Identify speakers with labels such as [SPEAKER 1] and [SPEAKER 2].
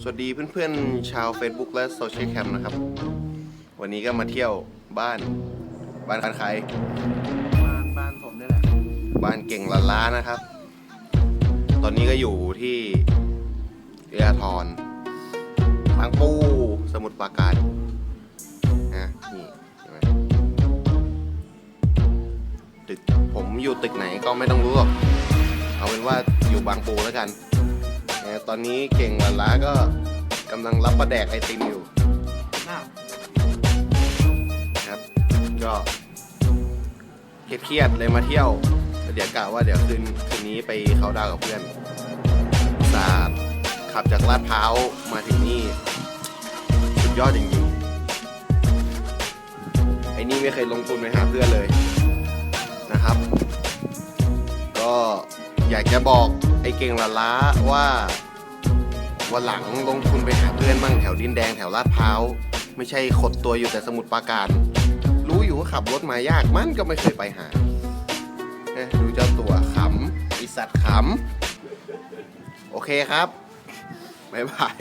[SPEAKER 1] สวัสดีเพื่อนๆ ชาว Facebook และโซเชียลแคมนะครับ วันนี้ก็มาเที่ยวบ้านบ้านใคร
[SPEAKER 2] บ้านบ้านผมนี่แหละ
[SPEAKER 1] บ้านเก่งละล้านะครับ ตอนนี้ก็อยู่ที่เรือทรบางปูสมุทรปราการนะนี่เห็นไหมตึกผมอยู่ตึกไหนก็ไม่ต้องรู้หรอก เอาเป็นว่าอยู่บางปูแล้วกัน ตอนนี้เก่งละล้าก็กำลังรับประแดกไอติมอยู่
[SPEAKER 2] น่า
[SPEAKER 1] ครับก็เครียดๆเลยมาเที่ยวเดี๋ยวกะว่าเดี๋ยวคืนคืนนี้ไปเขาน์ดาวน์กับเพื่อนสาดขับจากลาดพร้าวมาถึงนี่สุดยอดจริงๆไอ้นี่ไม่เคยลงทุนไปหาเพื่อนเลยนะครับ ก็อยากจะบอกไอ้เก่งละล้าว่า วันหลังลงทุนไปหาเพื่อนบ้างแถวดินแดงแถวลาดพร้าว ไม่ใช่ขดตัวอยู่แต่สมุทรปราการ รู้อยู่ว่าขับรถมายากมันก็ไม่เคยไปหาเอ๊ะดูเจ้าตัวขำไอสัตว์ขำ โอเคครับ บ๊ายบาย